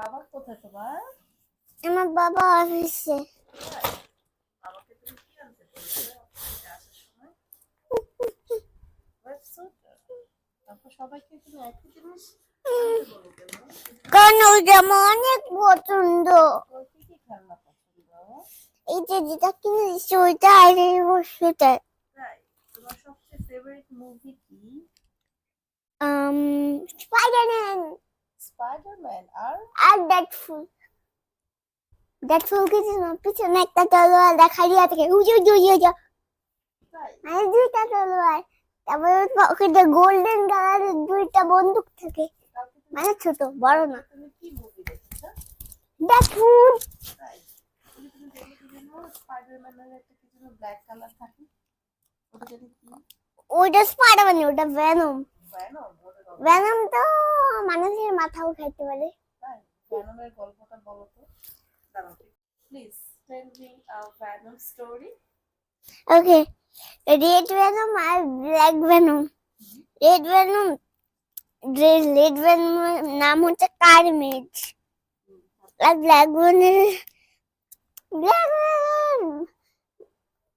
বাবা কোথায় তোমার আমার বাবা অফিসে। বাবাকে তুমি কি আনতে বলেছ? অফিসে আসার সময়? তারপর সবাইকে তুমি একই জিনিস? কারণ আমার অনেক পছন্দ। কি কি খেলনা পছন্দ? এই যে যেটা কিনে দিচ্ছি ওইটা আর এই সেটা তোমার সবচেয়ে ফেভারিট মুভি কি um স্পাইডারম্যান স্পাইডারম্যান আর? আর ডেডফুল ডেডফুল কিছু না পিছনে একটা তলোয়ার দেখা দিয়ে থাকে উজু উজু উজু মানে দুইটা তলোয়ার। তারপরে পকেটে গোল্ডেন কালারের দুইটা বন্দুক থাকে। মানে ছোট বড় না। থাকে? ওটা স্পাইডারম্যান ওটা ভেনম ভ্যানম ভেনম তো মানুষের মাথাও খাইতে পারে। গল্পটা বলো তো। Please tell me a story okay red venom R black venom red venom red venom নাম হচ্ছে কার্মেজ আর ব্ল্যাক ভেনম ব্ল্যাক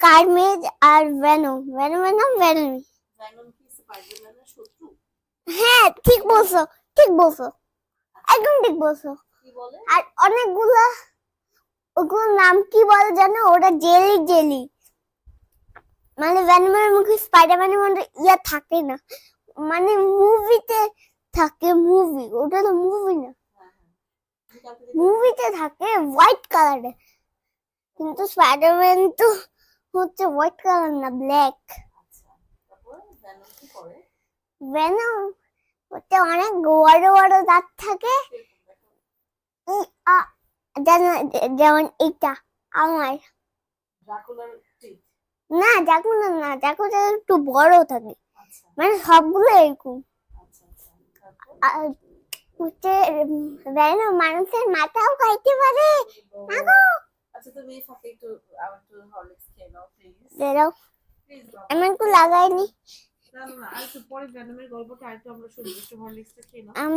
কার্মেজ আর ভেনম ভেনমের নাম ভেনমি কি? স্পাইডারম্যানের হ্যাঁ ঠিক বলছো ঠিক বলছো। একদম ঠিক বলছো। আর অনেকগুলা ওগুলোর নাম কি বলে জানো? ওটা জেলি জেলি। মানে ভ্যানমের মুখে স্পাইডারম্যানের মধ্যে ইয়া থাকে না। মানে মুভিতে থাকে মুভি ওটা তো মুভি না। হ্যাঁ হ্যাঁ। মুভিতে থাকে হোয়াইট কালারে কিন্তু স্পাইডারম্যান তো হচ্ছে হোয়াইট কালার না ব্ল্যাক ভেনম ওতে অনেক বড় বড় দাঁত থাকে। যেমন এইটা আমার। না দেখো না না দেখো একটু বড় থাকে। আচ্ছা। মানে সবগুলো এরকম। আচ্ছা আচ্ছা মানুষের মাথাও খাইতে পারে। আগো! আচ্ছা তুমি ফাঁকে একটু আমার একটু হরলিক্স খেয়ে নাও প্লিজ আমি একটু লাগাইনি। গল্পটা আমি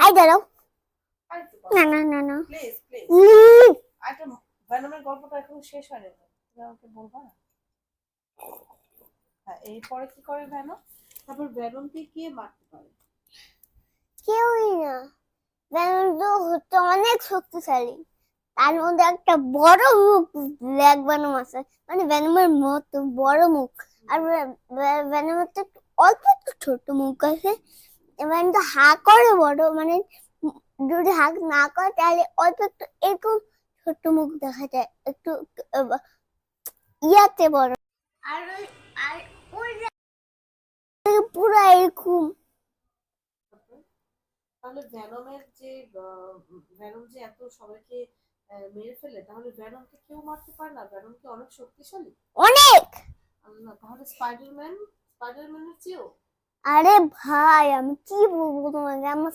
আই না না না না। ভ্যানমের এখন শেষ হয়নি। তো। তুমি আমাকে বলবা হ্যাঁ এরপরে কি করে ভ্যানম তারপর ভ্যানমকে কে মারতে পারে? কেউই না। তো অনেক শক্তিশালী। তার মধ্যে একটা বড় মুখ ব্ল্যাক ভেনম আছে। মানে ভেনমের মতো বড় মুখ। আর ভেনমের তো অল্প একটু ছোট মুখ আছে। এবার তো হা করে বড় মানে যদি হাক না করে তাহলে অল্প একটু এরকম ছোট মুখ দেখা যায়। একটু ইয়াতে বড়। আর আর পুরো এরকম। তাহলে ভ্যানমের যে ভ্যানম যে এত সবাইকে মেরে ফেলে তাহলে ভ্যানমকে কেউ মারতে পারে না ভ্যানম কি অনেক শক্তিশালী। অনেক! আল্লাহ তাহলে স্পাইডারম্যান স্পাইডারম্যানের চেয়েও। আরে ভাই আমি কি বলব তোমাকে? আমার